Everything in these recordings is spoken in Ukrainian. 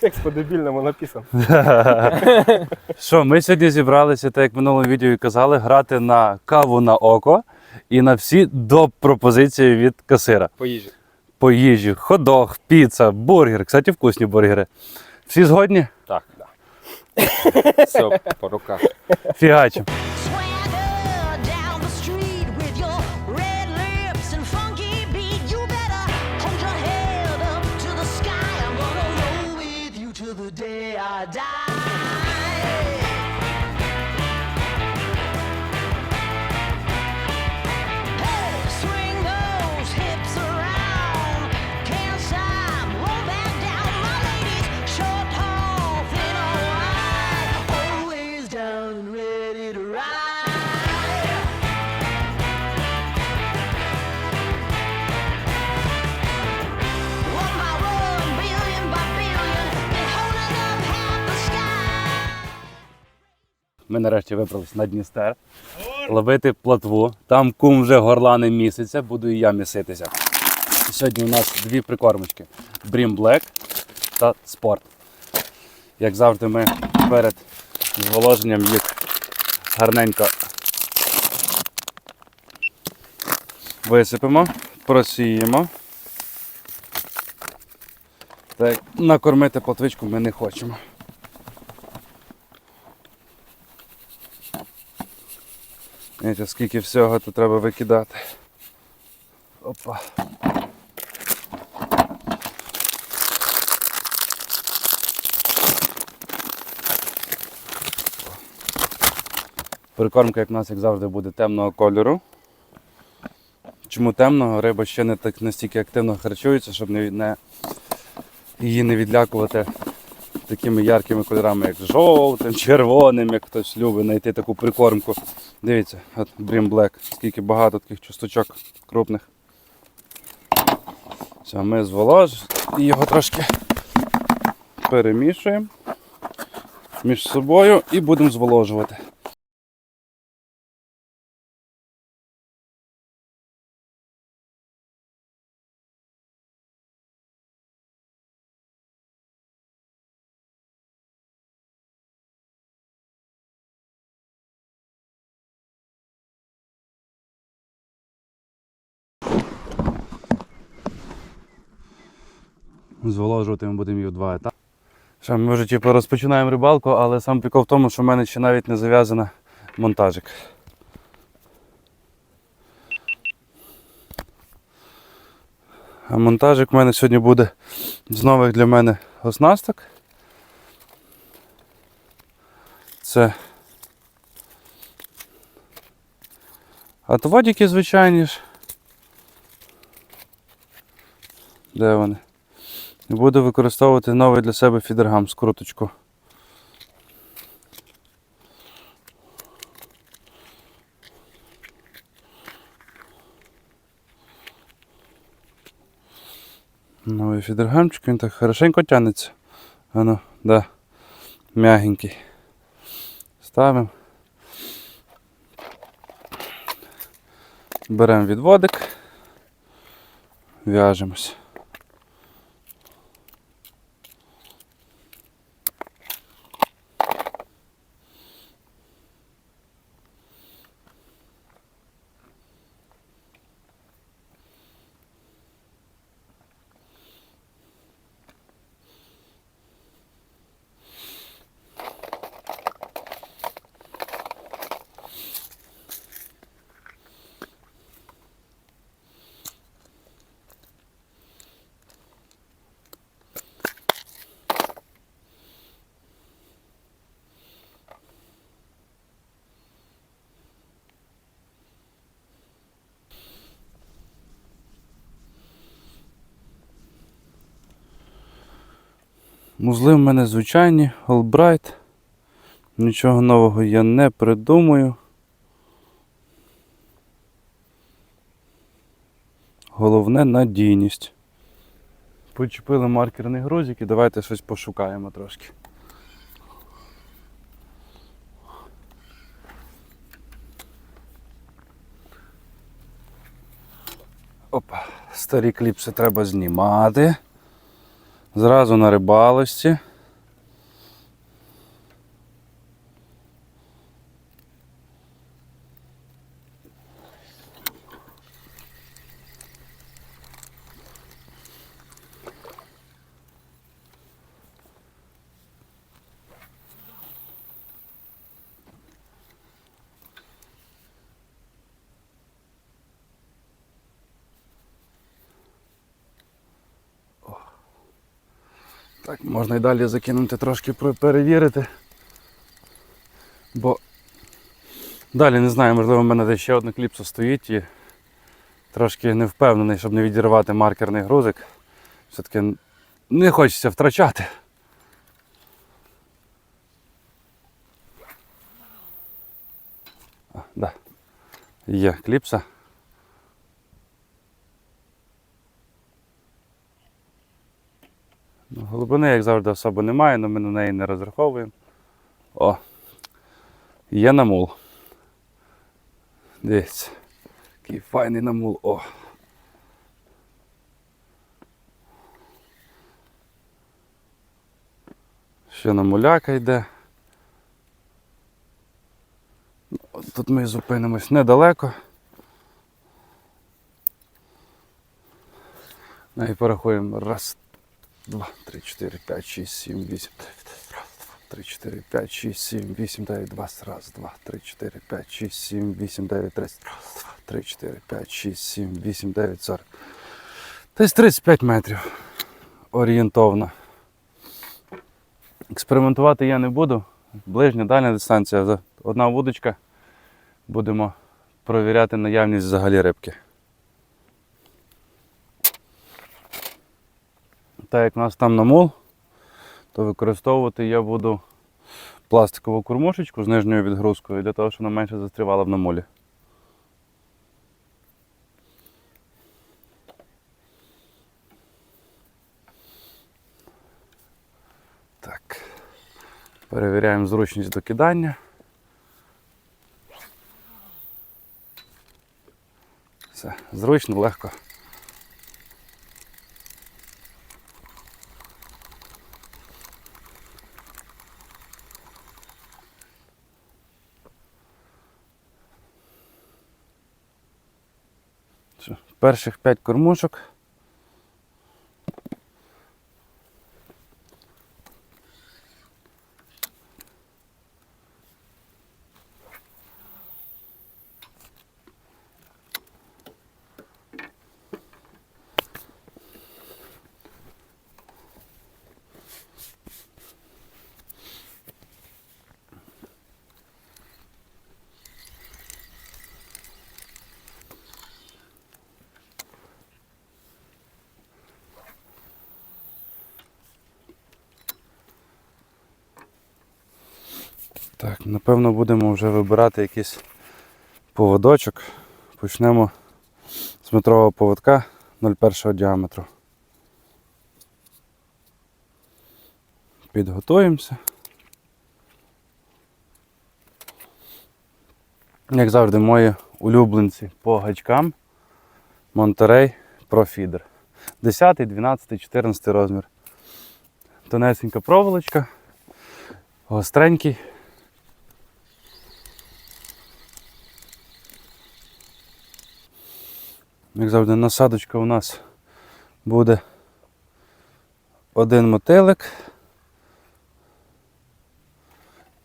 Текст по-дебільному написан. Що, ми сьогодні зібралися, так як в минулому відео і казали, грати на каву на око і на всі до пропозиції від касира. По їжі. По їжі, ходох, піца, бургер. Кстати, вкусні бургери. Всі згодні? Так, да. Все, по руках. Фігачим. Ми нарешті вибрались на Дністер. Ловити платву. Там кум вже горлани місяця, буду і я міситися. Сьогодні у нас дві прикормочки: Брім Black та Спорт. Як завжди, ми перед зволоженням їх гарненько висипемо, просіємо. Так, накормити платвичку ми не хочемо. Знаєте, скільки всього тут треба викидати. Опа. Прикормка, як в нас, як завжди, буде темного кольору. Чому темного? Риба ще не так настільки активно харчується, щоб не, не, її не відлякувати такими яркими кольорами, як жовтим, червоним, як хтось любить знайти таку прикормку. Дивіться, от Brim Black, скільки багато таких часточок крупних. Все, ми зволожимо і його трошки перемішуємо між собою і будемо зволожувати. Зволожувати ми будемо в два етапи. Що, ми вже типу, розпочинаємо рибалку, але сам прикол в тому, що в мене ще навіть не зав'язано монтажик. А монтажик в мене сьогодні буде з нових для мене оснасток. Це отводики звичайні ж. Де вони? Буду використовувати новий для себе фідергам скруточку. Новий фідергамчик, він так хорошенько тягнеться. Ано, да, м'ягенький. Ставимо. Беремо відводик, в'яжемось. Музли в мене звичайні, Albright. Нічого нового я не придумаю. Головне надійність. Почепили маркерний грузик і давайте щось пошукаємо трошки. Опа, старі кліпси треба знімати. Зразу на рибалості. Так, можна і далі закинути трошки перевірити. Бо далі не знаю, можливо, в мене десь ще одна кліпса стоїть і трошки не впевнений, щоб не відірвати маркерний грузик. Все-таки не хочеться втрачати. А, да. Є кліпса. Ну, Глибини, як завжди, особо немає, але ми на неї не розраховуємо. О! Є намул. Дивіться. Який файний намул. О! Ще намуляка йде. Ну, Тут ми зупинимось недалеко. І порахуємо. Раз, два, три, чотири, п'ять, шість, сім, вісім, дев'ять. Раз, два, три, чотири, п'ять, шість, сім, вісім, дев'ять, два. Раз, два, три, чотири, п'ять, шість, сім, вісім, дев'ять, тридцять. Раз, два, три, чотири, п'ять, шість, сім, вісім, дев'ять, сорок. Десь 35 метрів. Орієнтовно. Експериментувати я не буду. Ближня, дальня дистанція. Одна вудочка. Будемо провіряти наявність взагалі рибки. Так як у нас там намул, то використовувати я буду пластикову кормушечку з нижньою відгрузкою для того, щоб вона менше застрівала в намолі. Так. Перевіряємо зручність докидання. Все, зручно, легко. Що, Перших 5 кормушок. Так, напевно будемо вже вибирати якийсь поводочок. Почнемо з метрового поводка 0,1 діаметру. Підготуємося. Як завжди, мої улюбленці по гачкам Pro Feeder. 10, 12, 14 розмір. Тонесенька проволочка, гостренький. Як завжди, насадочка у нас буде один мотилик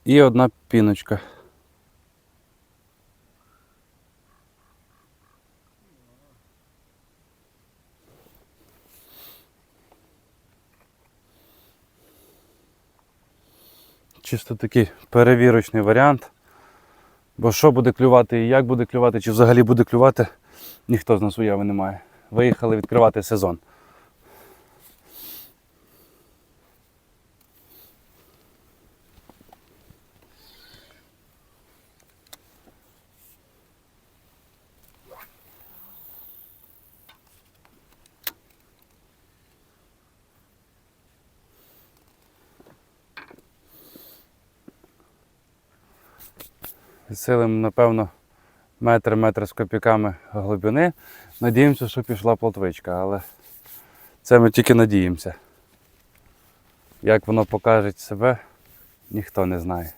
і одна піночка. Чисто такий перевірочний варіант. Бо що буде клювати і як буде клювати, чи взагалі буде клювати, ніхто з нас уяви не має. Виїхали відкривати сезон. Відсилимо, напевно, метр, метр з копійками глибини. Надіємося, що пішла плотвичка, але це ми тільки надіємося. Як воно покаже себе, ніхто не знає.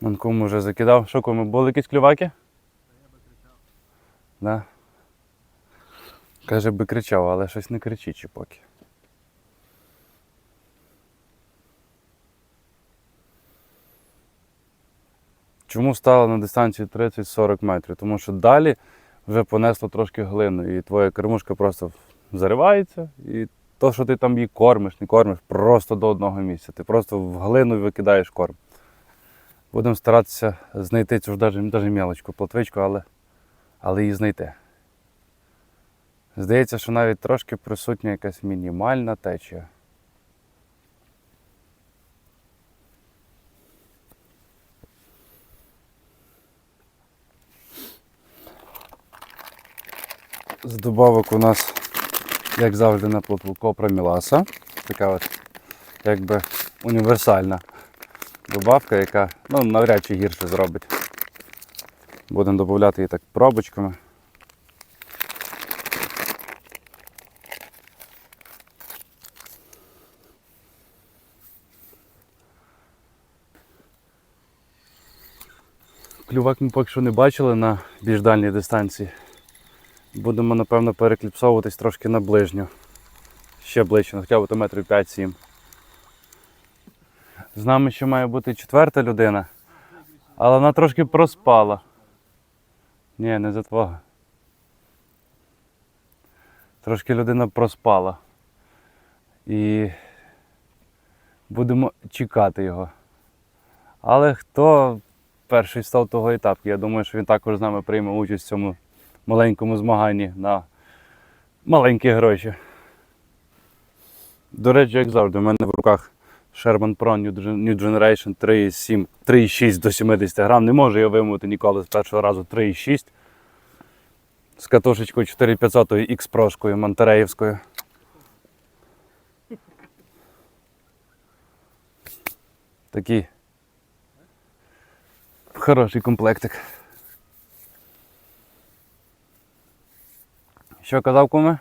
Вон кому вже закидав. Що кому? Були якісь клюваки? Да. Каже, би кричав, але щось не кричить чи поки. Чому стало на дистанцію 30-40 метрів? Тому що далі вже понесло трошки глину, і твоя кормушка просто заривається, і то, що ти там її кормиш, не кормиш, просто до одного місця. Ти просто в глину викидаєш корм. Будемо старатися знайти цю ж даже, даже мелочку, плотвичку, але, але її знайти. Здається, що навіть трошки присутня якась мінімальна течія. З добавок у нас, як завжди, на плотву копра міласа. Така от якби універсальна добавка, яка ну, навряд чи гірше зробить. Будемо додати її так пробочками. Клювак ми поки що не бачили на більш дальній дистанції. Будемо, напевно, перекліпсовуватись трошки на ближню. Ще ближче, хоча б то метрів 5-7. З нами ще має бути четверта людина, але вона трошки проспала. Ні, не за твого. Трошки людина проспала. І будемо чекати його. Але хто перший став того етапу? Я думаю, що він також з нами прийме участь в цьому маленькому змаганні на маленькі гроші. До речі, як завжди, у мене в руках Sherman Pro New New Generation 3,7, 3,6 до 70 грам. Не можу я вимовити ніколи з першого разу 3,6. З катушечкою 4500 X прошкою Монтереївською. Такий хороший комплектик. Що казав куме?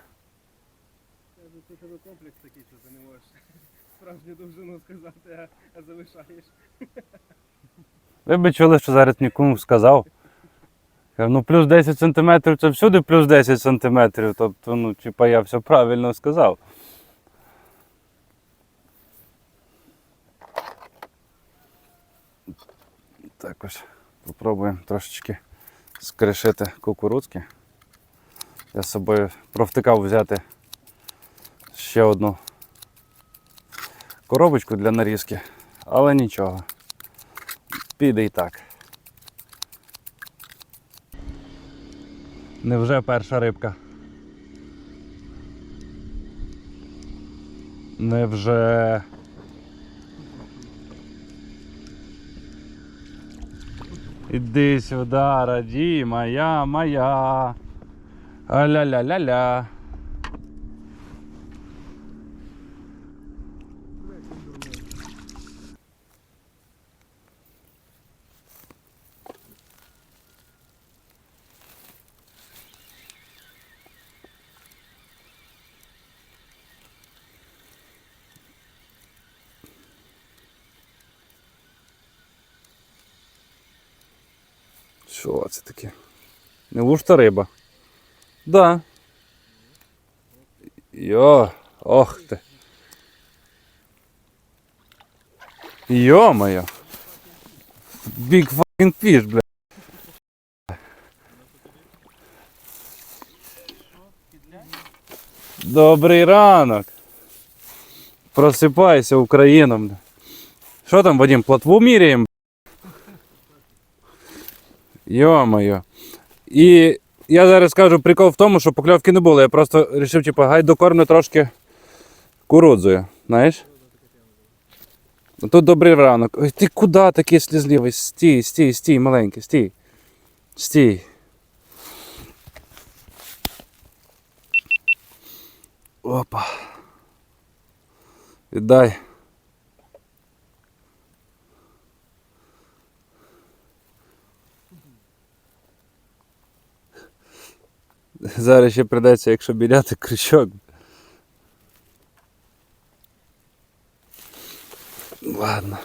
Це тебе комплекс такий, що ти не можеш справжню довжину сказати, а, залишаєш. Ви б чули, що зараз нікому сказав. Кажу, ну плюс 10 см це всюди плюс 10 см. Тобто, ну, типа я все правильно сказав. Також попробуємо трошечки скришити кукурудзки. Я з собою провтикав взяти ще одну коробочку для нарізки, але нічого. Піде і так. Невже перша рибка? Невже. Іди сюди, раді, моя, моя. А-ля-ля-ля-ля. Що це таке? Неужто риба? Да. Йо, ох ти. Йо-моє. Big fucking fish, бля. Добрий ранок. Просипайся, Україна. бля. Що там, Вадим, плотву міряємо? Йо-моє. І я зараз скажу прикол в тому, що покльовки не було. Я просто вирішив, типу, гай докормлю трошки курудзою. Знаєш? Тут добрий ранок. Ой, ти куди такий слізливий? Стій, стій, стій, маленький, стій. Стій. Опа. Віддай. Зараз ще придеться, якщо біляти крючок. Ладно.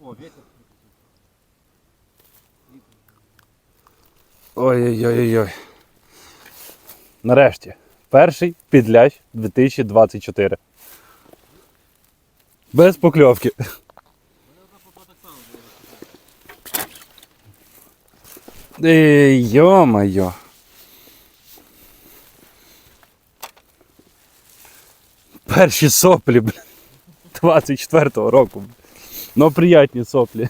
О, ветер. Ой-ой-ой-ой. Нарешті. Перший підлящ 2024. Без покльовки. Ей, йо-моє. Перші соплі, блін. 24-го року. Ну, приятні соплі.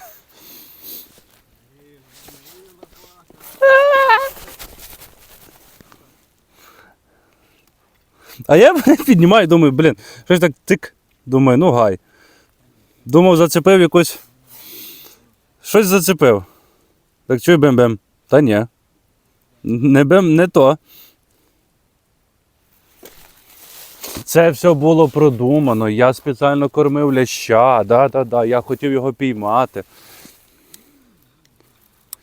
А я піднімаю, думаю, блін, щось так тик. Думаю, ну гай. Думав, зацепив якось. Щось зацепив. Так чую бем-бем. Та ні. Не бем, не то. Це все було продумано. Я спеціально кормив ляща. Да-да-да, я хотів його піймати.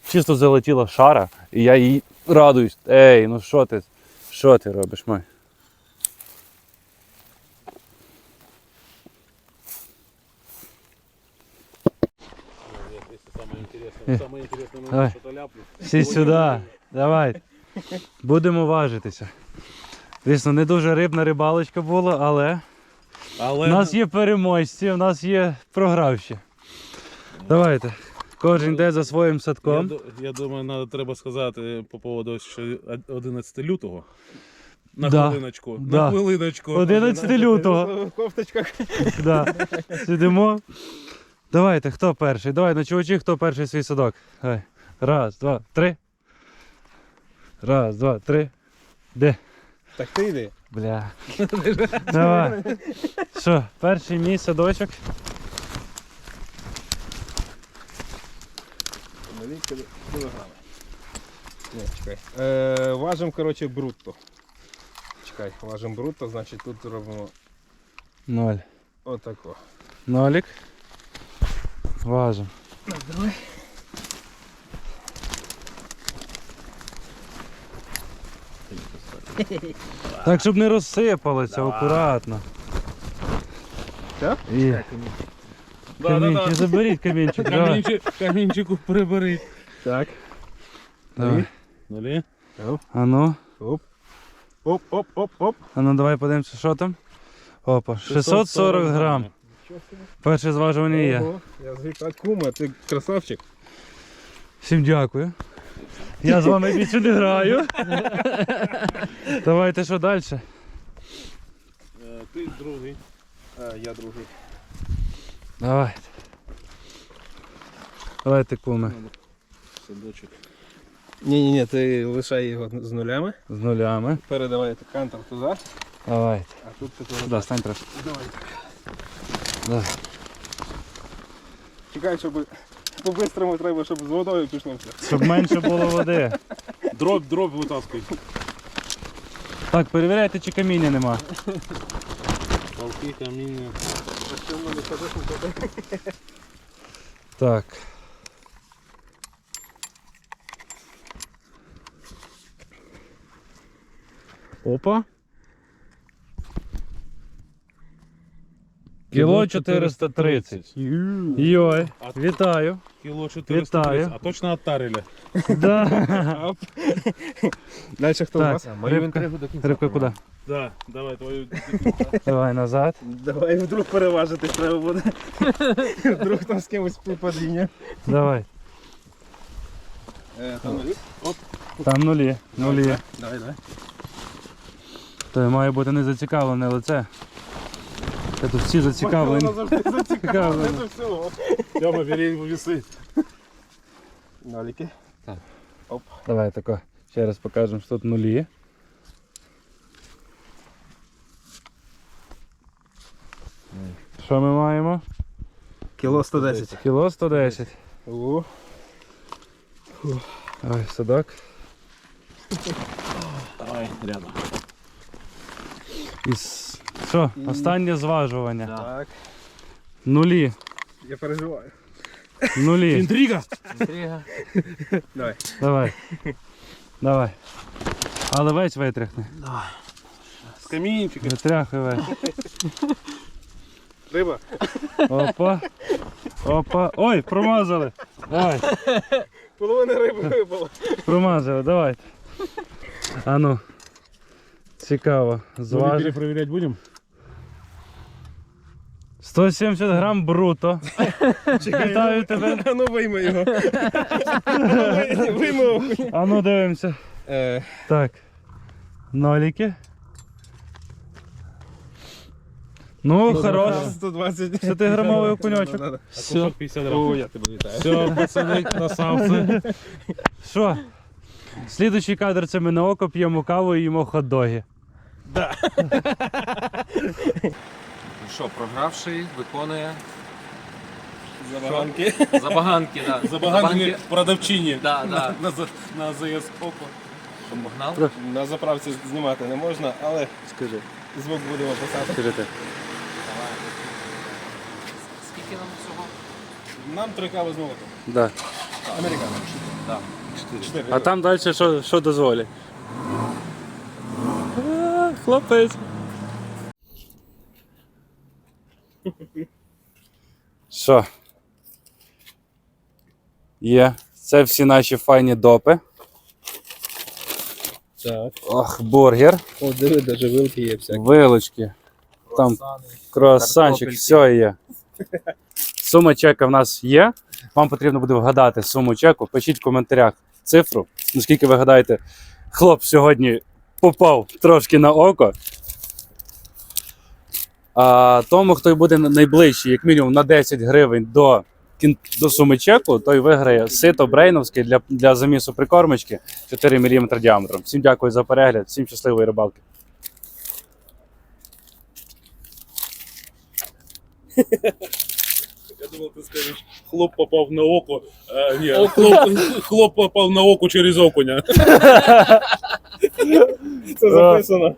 Чисто залетіла шара, і я їй радуюсь. Ей, ну що ти? Що ти робиш, май? Самое интересное, Давай. что-то. Всі сюди. Давай. Будемо важитися. Звісно, не дуже рибна рибалочка була, але Але у нас є переможці, у нас є програвші. Давайте. Кожен йде за своїм я, садком. ду- я думаю, надо, треба сказати по поводу що 11 лютого. На Да. хвилиночку. Да. На хвилиночку. 11 лютого. В кофточках. Да. Сидимо. Давайте, хто перший? Давай, на чувачі, хто перший свій садок. Давай. Раз, два, три. Раз, два, три. Де? Так ти йди. Бля. Давай. Що, перший мій садочок. Кілограми. Ні, чекай. Е, важимо, коротше, брутто. Чекай, важимо брутто, значить тут робимо Ноль. отако. Нолік. Важим. Давай. Так, щоб не розсипалося, акуратно. Так? І... Да, да, Камінчик, да. заберіть камінчик. Давай. Камінчик, камінчику приберіть. Так. Давай. Нулі. А ну, Оп. Оп, оп, оп, оп. а ну давай подивимося, що там. Опа, 640 грам. Перше зважування є. Ого, Я звик так кума, ти красавчик. Всім дякую. Я з вами більше не граю. Давайте що далі? Е, Ти другий. А, я другий. Давайте. Давайте, куме. Садочок. Ні, ні, ні, ти лишай його з нулями. З нулями. Передавайте кантор туди, Давайте. а тут ти туди. Сюди, стань трошки. Давай. Давай. Чекай, щоб по-бистрому треба, щоб з водою пішло все. Щоб менше було води. Дробь, дробь витаскуй. Так, перевіряйте, чи каміння нема. Палки, каміння. Так. Опа. Кіло 430. Йой, вітаю. Кіло 430. Вітаю. А точно оттарили. Да. Далі хто у Так, вас? рибка, рибка куди? Да, давай твою. Давай назад. Давай вдруг переважити треба буде. Вдруг там з кимось співпадіння. Давай. Е, там нулі? Там нулі. Нулі. Давай, давай. То має бути не зацікавлене лице. Та тут всі зацікавлені. Вона завжди зацікавлена до всього. Тьома, бери віси. Наліки. Давай тако. Ще раз покажемо, що тут нулі. Що ми маємо? Кіло 110. Кіло 110. О, Ой, садок. Давай, рядом. І с- що? Останнє зважування. так. Нулі. Я переживаю. Нулі. Інтрига! Давай. Давай. Давай. Але весь витряхни. З камінчика. Витряхуй весь. Риба. Опа. Опа. Ой, промазали. Ой, Половина риби випала. промазали, давайте. А ну. Цікаво. Зважив. перепровіряти будемо? 170 грам бруто. Вітаю тебе. А ну вийми його. Вийми окунь. А ну дивимося. Е, Так. Ноліки. Ну, хорош. 120. 10-грамовий окуньочок. Да-да-да. Все. 50 О, я тебе вітаю. Все, пацани, красавці. Що? Слідуючий кадр це ми на око п'ємо каву і їмо хот-доги. Що, програвший виконує Забаганки. забаганки, да. Забаганки продавчині. Да, да. На, за- на ЗС Око. Що. На заправці знімати не можна, але Скажи. звук будемо писати. Скажи ти. Скільки нам всього? Нам три кави з молоком. Да. Американо. Да. Чотири. А там далі що, що дозволять? А, Хлопець. Що? Є. Це всі наші файні допи. Так. Ох, бургер, О, диви, даже вилки є всякі. вилочки, там круасанчик, все є. Сума чека в нас є. Вам потрібно буде вгадати суму чеку. Пишіть в коментарях цифру. Наскільки ви гадаєте, хлоп сьогодні попав трошки на око. А тому, хто буде найближчий, як мінімум на 10 гривень до, до суми чеку, той виграє сито брейновське для, для замісу прикормочки 4 мм діаметром. Всім дякую за перегляд, всім щасливої рибалки. Я думав, ти скажеш, хлоп попав на око. А, ні, хлоп, хлоп попав на око через окуня. Це записано.